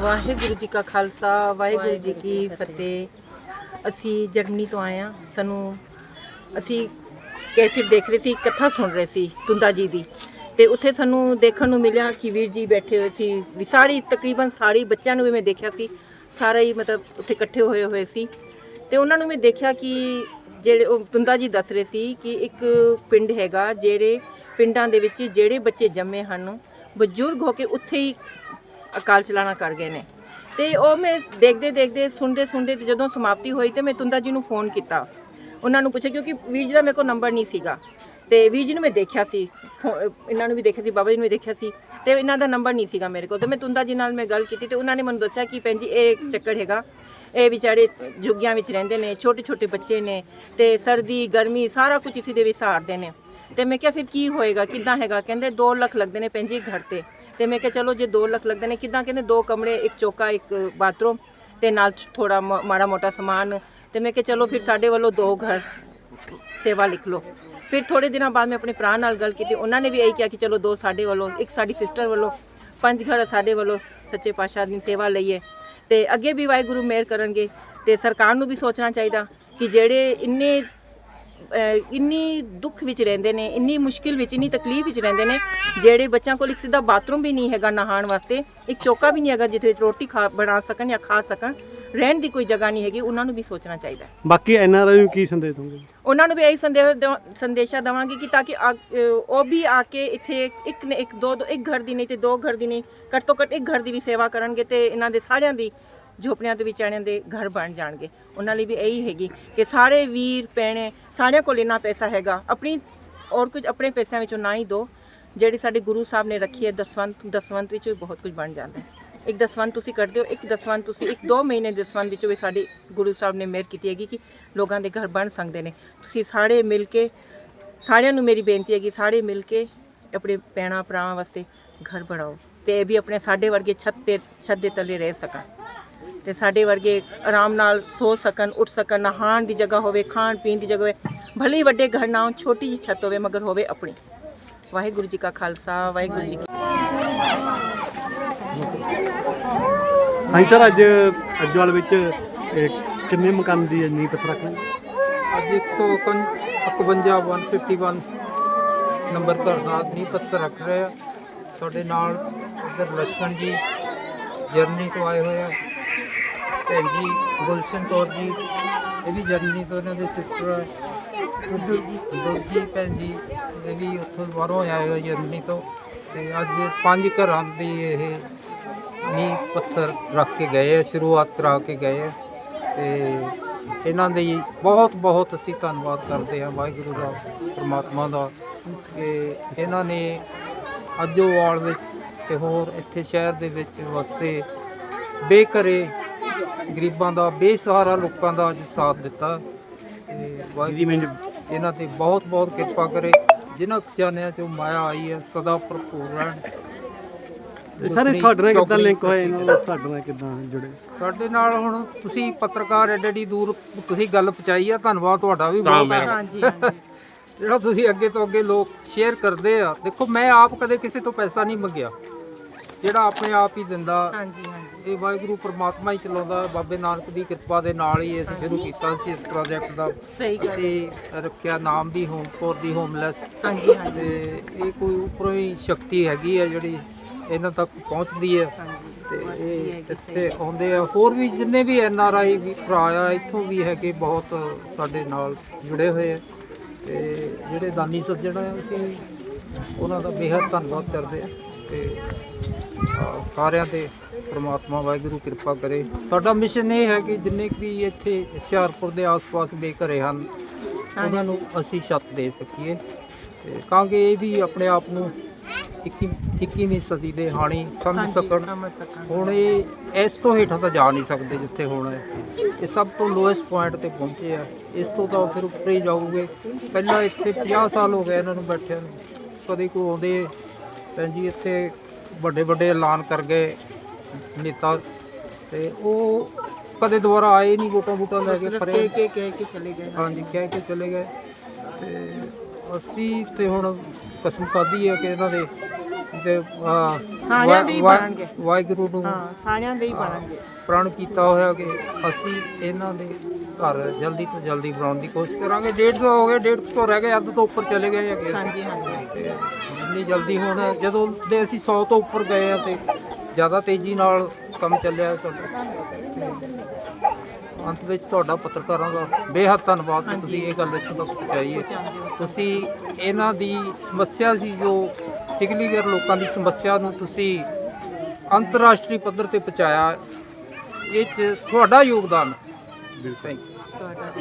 ਵਾਹਿਗੁਰੂ ਜੀ ਕਾ ਖਾਲਸਾ ਵਾਹਿਗੁਰੂ ਜੀ ਕੀ ਫਤਿਹ। ਅਸੀਂ ਜਰਮਨੀ ਤੋਂ ਆਏ ਹਾਂ। ਸਾਨੂੰ ਅਸੀਂ ਕੈਸੇਟ ਦੇਖ ਰਹੇ ਸੀ ਕਥਾ ਸੁਣ ਰਹੇ ਸੀ ਤੁੰਦਾ ਜੀ ਦੀ। ਤੇ ਉੱਥੇ ਸਾਨੂੰ ਦੇਖਣ ਨੂੰ ਮਿਲਿਆ ਕਿ ਵੀਰ ਜੀ ਬੈਠੇ ਹੋਏ ਸੀ। ਵੀ ਸਾਰੀ ਤਕਰੀਬਨ ਸਾਰੀ ਬੱਚਿਆਂ ਨੂੰ ਵੀ ਮੈਂ ਦੇਖਿਆ ਸੀ। ਸਾਰਾ ਹੀ ਮਤਲਬ ਉੱਥੇ ਇਕੱਠੇ ਹੋਏ ਹੋਏ ਸੀ। ਤੇ ਉਹਨਾਂ ਨੂੰ ਮੈਂ ਦੇਖਿਆ ਕਿ ਜਿਹੜੇ ਉਹ ਤੁੰਦਾ ਜੀ ਦੱਸ ਰਹੇ ਸੀ ਕਿ ਇੱਕ ਪਿੰਡ ਹੈਗਾ ਜਿਹੜੇ ਪਿੰਡਾਂ ਦੇ ਵਿੱਚ ਜਿਹੜੇ ਬੱਚੇ ਜੰਮੇ ਹਨ ਬਜ਼ੁਰਗ ਹੋ ਕੇ ਉੱਥੇ ਹੀ ਅਕਾਲ ਚਲਾਣਾ ਕਰ ਗਏ ਨੇ। ਤੇ ਉਹ ਮੈਂ ਦੇਖਦੇ ਦੇਖਦੇ, ਸੁਣਦੇ ਸੁਣਦੇ ਤੇ ਜਦੋਂ ਸਮਾਪਤੀ ਹੋਈ ਤੇ ਮੈਂ ਤੁੰਦਾ ਜੀ ਨੂੰ ਫੋਨ ਕੀਤਾ। ਉਹਨਾਂ ਨੂੰ ਪੁੱਛਿਆ ਕਿਉਂਕਿ ਵੀਰ ਜੀ ਦਾ ਮੇਰੇ ਕੋਲ ਨੰਬਰ ਨਹੀਂ ਸੀਗਾ। ਤੇ ਵੀਰ ਜੀ ਨੂੰ ਮੈਂ ਦੇਖਿਆ ਸੀ। ਫੋ- ਇਹਨਾਂ ਨੂੰ ਵੀ ਦੇਖਿਆ ਸੀ, ਬਾਬਾ ਜੀ ਨੂੰ ਵੀ ਦੇਖਿਆ ਸੀ। ਤੇ ਇਹਨਾਂ ਦਾ ਨੰਬਰ ਨਹੀਂ ਸੀਗਾ ਮੇਰੇ ਕੋਲ। ਤੇ ਮੈਂ ਤੁੰਦਾ ਜੀ ਨਾਲ ਮੈਂ ਗੱਲ ਕੀਤੀ ਤੇ ਉਹਨਾਂ ਨੇ ਮੈਨੂੰ ਦੱਸਿਆ ਕਿ ਭੈਣ ਜੀ ਇਹ ਚੱਕਰ ਹੈਗਾ। ਇਹ ਵਿਚਾਰੇ ਝੁੱਗੀਆਂ ਵਿੱਚ ਰਹਿੰਦੇ ਨੇ, ਛੋਟੇ ਛੋਟੇ ਬੱਚੇ ਨੇ ਤੇ ਸਰਦੀ, ਗਰਮੀ ਸਾਰਾ ਕੁਝ ਇਸੇ ਦੇ ਵਿੱਚ ਸਾਰਦੇ ਨੇ। ਤੇ ਮੈਂ ਕਿਹਾ ਫਿਰ ਕੀ ਹੋਏਗਾ, ਕਿੱਦਾਂ ਹੈਗਾ? ਕਹਿੰਦੇ 2 ਲੱਖ ਲੱਗਦੇ ਨੇ ਭੈਣ ਜੀ ਘਰ ਤੇ। ਤੇ ਮੈਂ ਕਿਹਾ ਚਲੋ ਜੇ 2 ਲੱਖ ਲੱਗਦੇ ਨੇ, ਕਿੱਦਾਂ ਕਹਿੰਦੇ, ਦੋ ਕਮਰੇ, ਇੱਕ ਚੌਕਾ, ਇੱਕ ਬਾਥਰੂਮ ਤੇ ਨਾਲ ਥੋੜਾ ਮਾੜਾ ਮੋਟਾ ਸਮਾਨ। ਤੇ ਮੈਂ ਕਿਹਾ ਚਲੋ ਫਿਰ ਸਾਡੇ ਵੱਲੋਂ ਦੋ ਘਰ ਸੇਵਾ ਲਿਖ ਲਓ। ਫਿਰ ਥੋੜੇ ਦਿਨਾਂ ਬਾਅਦ ਮੈਂ ਆਪਣੇ ਭਰਾ ਨਾਲ ਗੱਲ ਕੀਤੀ। ਉਹਨਾਂ ਨੇ ਵੀ ਇਹੀ ਕਿਹਾ ਕਿ ਚਲੋ ਦੋ ਸਾਡੇ ਵੱਲੋਂ, ਇੱਕ ਸਾਡੀ ਸਿਸਟਰ ਵੱਲੋਂ, ਪੰਜ ਘਰ ਸਾਡੇ ਵੱਲੋਂ ਸੱਚੇ ਪਾਤਸ਼ਾਹ ਦੀ ਸੇਵਾ ਲਈਏ। ਤੇ ਅੱਗੇ ਵੀ ਵਾਹਿਗੁਰੂ ਮਿਹਰ ਕਰਨਗੇ ਤੇ ਸਰਕਾਰ ਨੂੰ ਵੀ ਸੋਚਣਾ ਚਾਹੀਦਾ ਕਿ ਜਿਹੜੇ ਇੰਨੇ ਇੰਨੀ ਦੁੱਖ ਵਿੱਚ ਰਹਿੰਦੇ ਨੇ ਇੰਨੀ ਮੁਸ਼ਕਿਲ ਵਿੱਚ ਇੰਨੀ ਤਕਲੀਫ ਵਿੱਚ ਰਹਿੰਦੇ ਨੇ ਜਿਹੜੇ ਬੱਚਿਆਂ ਕੋਲ ਇੱਕ ਸਿੱਧਾ ਬਾਥਰੂਮ ਵੀ ਨਹੀਂ ਹੈਗਾ ਨਹਾਉਣ ਵਾਸਤੇ ਇੱਕ ਚੌਕਾ ਵੀ ਨਹੀਂ ਹੈਗਾ ਜਿੱਥੇ ਰੋਟੀ ਖਾ ਬਣਾ ਸਕਣ ਜਾਂ ਖਾ ਸਕਣ ਰਹਿਣ ਦੀ ਕੋਈ ਜਗ੍ਹਾ ਨਹੀਂ ਹੈਗੀ ਉਹਨਾਂ ਨੂੰ ਵੀ ਸੋਚਣਾ ਚਾਹੀਦਾ। ਬਾਕੀ ਐਨਆਰਆਈ ਨੂੰ ਕੀ ਸੰਦੇਸ਼ ਦੋਗੇ ਉਹਨਾਂ ਨੂੰ ਵੀ ਇਹੀ ਸੰਦੇਸ਼ ਸੰਦੇਸ਼ਾ ਦਵਾਂਗੀ ਕਿ ਤਾਂ ਕਿ ਉਹ ਵੀ ਆ ਕੇ ਇੱਥੇ ਇੱਕ ਨੇ ਇੱਕ ਦੋ ਦੋ ਇੱਕ ਘਰ ਦੀ ਨਹੀਂ ਤੇ ਦੋ ਘਰ ਦੀ ਨਹੀਂ ਘੱਟ ਤੋਂ ਘੱਟ ਇੱਕ ਘਰ ਦੀ ਵੀ ਸੇਵਾ ਕਰਨਗੇ ਤੇ ਇਹਨਾਂ ਦੇ ਸਾਰਿਆਂ ਦੀ ਝੋਪੜੀਆਂ ਦੇ ਵਿਚਾਰਿਆਂ ਦੇ ਘਰ ਬਣ ਜਾਣਗੇ। ਉਹਨਾਂ ਲਈ ਵੀ ਇਹੀ ਹੈਗੀ ਕਿ ਸਾਰੇ ਵੀਰ, ਭੈਣੇ, ਸਾਰਿਆਂ ਕੋਲ ਇੰਨਾ ਪੈਸਾ ਹੈਗਾ। ਆਪਣੀ ਔਰ ਕੁਝ ਆਪਣੇ ਪੈਸਿਆਂ ਵਿੱਚੋਂ ਨਾ ਹੀ ਦੋ। ਜਿਹੜੀ ਸਾਡੇ ਗੁਰੂ ਸਾਹਿਬ ਨੇ ਰੱਖੀ ਹੈ, ਦਸਵੰਤ ਦਸਵੰਤ ਵਿੱਚ ਵੀ ਬਹੁਤ ਕੁਝ ਬਣ ਜਾਂਦਾ ਹੈ। ਇੱਕ ਦਸਵੰਤ ਤੁਸੀਂ ਕਰਦੇ ਹੋ, ਇੱਕ ਦਸਵੰਤ ਤੁਸੀਂ, ਇੱਕ ਦੋ ਮਹੀਨੇ ਦੇ ਦਸਵੰਤ ਵਿੱਚੋਂ ਵੀ ਸਾਡੇ ਗੁਰੂ ਸਾਹਿਬ ਨੇ ਮਿਹਰ ਕੀਤੀ ਹੈਗੀ ਕਿ ਲੋਕਾਂ ਦੇ ਘਰ ਬਣ ਸਕਦੇ ਨੇ। ਤੁਸੀਂ ਸਾਰੇ ਮਿਲ ਕੇ, ਸਾਰਿਆਂ ਨੂੰ ਮੇਰੀ ਬੇਨਤੀ ਹੈ ਕਿ ਸਾਰੇ ਮਿਲ ਕੇ ਆਪਣੇ ਭੈਣਾਂ ਭਰਾਵਾਂ ਵਾਸਤੇ ਘਰ ਬਣਾਓ ਤੇ ਇਹ ਵੀ ਆਪਣੇ ਸਾਡੇ ਵਰਗੇ ਛੱਤ ਤੇ, ਛੱਤ ਦੇ ਥੱਲੇ ਰਹਿ ਸਕਣ। ਤੇ ਸਾਡੇ ਵਰਗੇ ਆਰਾਮ ਨਾਲ ਸੋ ਸਕਣ ਉੱਠ ਸਕਣ ਨਹਾਣ ਦੀ ਜਗ੍ਹਾ ਹੋਵੇ ਖਾਣ ਪੀਣ ਦੀ ਜਗ੍ਹਾ ਹੋਵੇ ਭਲੇ ਵੱਡੇ ਘਰ ਨਾਲ ਛੋਟੀ ਜੀ ਛੱਤ ਹੋਵੇ ਮਗਰ ਹੋਵੇ ਆਪਣੀ। ਵਾਹਿਗੁਰੂ ਜੀ ਕਾ ਖਾਲਸਾ ਵਾਹਿਗੁਰੂ ਜੀ ਕੀ ਹਾਂ ਸਰ ਅੱਜ ਅਜਵਾਲ ਵਿੱਚ ਕਿੰਨੇ ਮਕਾਨ ਦੀ ਨੀਂਹ ਪੱਥਰ ਰੱਖਣਾ ਅੱਜ 151 151 ਨੰਬਰ ਦਾ ਨਾਮ ਨੀਂਹ ਪੱਥਰ ਰੱਖ ਰਿਹਾ। ਸਾਡੇ ਨਾਲ ਇੱਧਰ ਲਸ਼ਕਣ ਜੀ ਜਰਨੀ ਤੋਂ ਆਏ ਹੋਏ ਆ। ਭੈਣ ਜੀ ਗੁਲਸ਼ਨ ਕੌਰ ਜੀ ਇਹ ਵੀ ਜਰਮਨੀ ਤੋਂ ਇਹਨਾਂ ਦੇ ਸਿਸਟਰ ਆ ਦੁਰਜੀ ਭੈਣ ਜੀ ਇਹ ਵੀ ਉੱਥੋਂ ਬਾਹਰੋਂ ਆਏ ਹੋਏ ਜਰਮਨੀ ਤੋਂ। ਤੇ ਅੱਜ ਪੰਜ ਘਰਾਂ ਦੀ ਇਹ ਨੀਂਹ ਪੱਥਰ ਰੱਖ ਕੇ ਗਏ ਆ ਸ਼ੁਰੂਆਤ ਕਰਾ ਕੇ ਗਏ ਆ। ਤੇ ਇਹਨਾਂ ਦੇ ਬਹੁਤ ਬਹੁਤ ਅਸੀਂ ਧੰਨਵਾਦ ਕਰਦੇ ਹਾਂ ਵਾਹਿਗੁਰੂ ਦਾ ਪ੍ਰਮਾਤਮਾ ਦਾ। ਕਿ ਇਹਨਾਂ ਨੇ ਅੱਜੋਵਾਲ ਵਿੱਚ ਤੇ ਹੋਰ ਇੱਥੇ ਸ਼ਹਿਰ ਦੇ ਵਿੱਚ ਵਸਦੇ ਬੇਘਰੇ ਗਰੀਬਾਂ ਦਾ ਬੇਸਹਾਰਾ ਲੋਕਾਂ ਦਾ ਅੱਜ ਸਾਥ ਦਿੱਤਾ। ਤੇ ਵਾਹਿਗੁਰੂ ਇਹਨਾਂ ਤੇ ਬਹੁਤ ਬਹੁਤ ਕਿਰਪਾ ਕਰੇ। ਜਿਨ੍ਹਾਂ ਖਜ਼ਾਨਿਆਂ ਚੋਂ ਮਾਇਆ ਆਈ ਹੈ ਸਦਾ ਭਰਪੂਰ ਰਹਿਣ। ਸਰ ਤੁਹਾਡੇ ਨਾਲ ਕਿੱਦਾਂ ਲਿੰਕ ਹੋਏ? ਇਹਨਾਂ ਨਾਲ ਤੁਹਾਡੇ ਨਾਲ ਕਿੱਦਾਂ ਜੁੜੇ? ਸਾਡੇ ਨਾਲ ਹੁਣ ਤੁਸੀਂ ਪੱਤਰਕਾਰ ਐਡੀ ਐਡੀ ਦੂਰ ਤੁਸੀਂ ਗੱਲ ਪਹੁੰਚਾਈ ਆ ਧੰਨਵਾਦ ਤੁਹਾਡਾ ਵੀ ਬਹੁਤ ਹੈ। ਹਾਂਜੀ ਹਾਂਜੀ। ਜਿਹੜਾ ਤੁਸੀਂ ਅੱਗੇ ਤੋਂ ਅੱਗੇ ਲੋਕ ਸ਼ੇਅਰ ਕਰਦੇ ਆ ਦੇਖੋ ਮੈਂ ਆਪ ਕਦੇ ਕਿਸੇ ਤੋਂ ਪੈਸਾ ਨਹੀਂ ਮੰਗਿਆ। ਜਿਹੜਾ ਆਪਣੇ ਆਪ ਹੀ ਦਿੰਦਾ ਹਾਂਜੀ ਹਾਂਜੀ। ਇਹ ਵਾਹਿਗੁਰੂ ਪ੍ਰਮਾਤਮਾ ਹੀ ਚਲਾਉਂਦਾ। ਬਾਬੇ ਨਾਨਕ ਦੀ ਕਿਰਪਾ ਦੇ ਨਾਲ ਹੀ ਅਸੀਂ ਸ਼ੁਰੂ ਕੀਤਾ ਸੀ ਇਸ ਪ੍ਰੋਜੈਕਟ ਦਾ। ਸਹੀ ਗੱਲ ਅਸੀਂ ਰੱਖਿਆ ਨਾਮ the home for the homeless ਹਾਂਜੀ ਹਾਂਜੀ। ਤੇ ਇਹ ਕੋਈ ਉੱਪਰੋਂ ਹੀ ਸ਼ਕਤੀ ਹੈਗੀ ਹੈ ਜਿਹੜੀ ਇਹਨਾਂ ਤੱਕ ਪਹੁੰਚਦੀ ਹੈ। ਤੇ ਇਹ ਇੱਥੇ ਆਉਂਦੇ ਆ। ਹੋਰ ਵੀ ਜਿੰਨੇ ਵੀ ਐਨ ਆਰ ਆਈ ਵੀ ਭਰਾ ਆ ਇੱਥੋਂ ਵੀ ਹੈਗੇ ਬਹੁਤ ਸਾਡੇ ਨਾਲ ਜੁੜੇ ਹੋਏ ਆ। ਤੇ ਜਿਹੜੇ ਦਾਨੀ ਸੱਜਣ ਆ ਅਸੀਂ ਉਹਨਾਂ ਦਾ ਬੇਹੱਦ ਧੰਨਵਾਦ ਕਰਦੇ ਆ। ਤੇ ਸਾਰਿਆਂ ਤੇ ਪ੍ਰਮਾਤਮਾ ਵਾਹਿਗੁਰੂ ਕਿਰਪਾ ਕਰੇ। ਸਾਡਾ ਮਿਸ਼ਨ ਇਹ ਹੈ ਕਿ ਜਿੰਨੇ ਵੀ ਇੱਥੇ ਹੁਸ਼ਿਆਰਪੁਰ ਦੇ ਆਸ-ਪਾਸ ਬੇਘਰੇ ਹਨ ਉਹਨਾਂ ਨੂੰ ਅਸੀਂ ਛੱਤ ਦੇ ਸਕੀਏ। ਤੇ ਕਿ ਇਹ ਵੀ ਆਪਣੇ ਆਪ ਨੂੰ 21 21ਵੀਂ ਸਦੀ ਦੇ ਹਾਣੀ ਸਮਝ ਸਕਣ। ਸਮਝ ਸਕਣ। ਹੁਣ ਇਹ ਇਸ ਤੋਂ ਹੇਠਾਂ ਤਾਂ ਜਾ ਨਹੀਂ ਸਕਦੇ ਜਿੱਥੇ ਹੁਣ ਹੈ। ਇਹ ਸਭ ਤੋਂ ਲੋਐਸਟ ਪੁਆਇੰਟ ਤੇ ਪਹੁੰਚੇ ਆ। ਇਸ ਤੋਂ ਤਾਂ ਫਿਰ ਉੱਪਰ ਹੀ ਜਾਊਗੇ। ਪਹਿਲਾਂ ਇੱਥੇ 50 ਸਾਲ ਹੋ ਗਏ ਇਹਨਾਂ ਨੂੰ ਬੈਠਿਆਂ ਨੂੰ। ਕਦੇ ਕੋ ਆਉਂਦੇ ਭੈਣ ਜੀ ਇੱਥੇ ਵੱਡੇ ਵੱਡੇ ਐਲਾਨ ਕਰ ਗਏ ਨੇਤਾ ਤੇ ਉਹ ਕਦੇ ਦੁਬਾਰਾ ਆਏ ਨਹੀਂ ਵੋਟਾਂ ਵੋਟਾਂ ਲੈ ਕੇ ਪਰੇ। ਕੇ ਕੇ ਕੇ ਕੇ ਚਲੇ ਗਏ। ਹਾਂਜੀ ਕਹਿ ਕੇ ਚਲੇ ਗਏ। ਤੇ ਅਸੀਂ ਤੇ ਹੁਣ ਕਸਮ ਖਾਧੀ ਹੈ ਕਿ ਇਹਨਾਂ ਦੇ ਤੇ ਅਹ, ਸਾਰਿਆਂ ਦੇ ਹੀ ਬਣਨਗੇ। ਵਾਹਿਗੁਰੂ ਨੂੰ ਹਾਂ ਸਾਰਿਆਂ ਦੇ ਹੀ ਬਣਨਗੇ। ਪ੍ਰਣ ਕੀਤਾ ਹੋਇਆ ਕਿ ਅਸੀਂ ਇਹਨਾਂ ਦੇ ਘਰ ਜਲਦੀ ਤੋਂ ਜਲਦੀ ਬਣਾਉਣ ਦੀ ਕੋਸ਼ਿਸ਼ ਕਰਾਂਗੇ। 150 ਹੋ ਗਏ 150 ਤੋਂ ਰਹਿ ਗਏ ਅੱਧ ਤੋਂ ਉੱਪਰ ਚਲੇ ਗਏ ਹੈਗੇ। ਹਾਂਜੀ ਹਾਂਜੀ। ਜਿੰਨੀ ਜਲਦੀ ਹੁਣ ਜਦੋਂ ਦੇ ਅਸੀਂ 100 ਤੋਂ ਉੱਪਰ ਗਏ ਆ ਤੇ ਜ਼ਿਆਦਾ ਤੇਜ਼ੀ ਨਾਲ ਕੰਮ ਚੱਲਿਆ ਸਾਡਾ। ਅੰਤ ਵਿੱਚ ਤੁਹਾਡਾ ਪੱਤਰਕਾਰਾਂ ਦਾ ਬੇਹੱਦ ਧੰਨਵਾਦ। ਤੁਸੀਂ ਇਹ ਗੱਲ ਇੱਥੇ ਤੱਕ ਪਹੁੰਚਾਈ ਹੈ। ਤੁਸੀਂ ਇਹਨਾਂ ਦੀ ਸਮੱਸਿਆ ਸੀ ਜੋ ਸਿਗਲੀਗਰ ਲੋਕਾਂ ਦੀ ਸਮੱਸਿਆ ਨੂੰ ਤੁਸੀਂ ਅੰਤਰਰਾਸ਼ਟਰੀ ਪੱਧਰ ਤੇ ਪਹੁੰਚਾਇਆ ਇਹ 'ਚ ਤੁਹਾਡਾ ਯੋਗਦਾਨ ਯੂ ਤੁਹਾਡਾ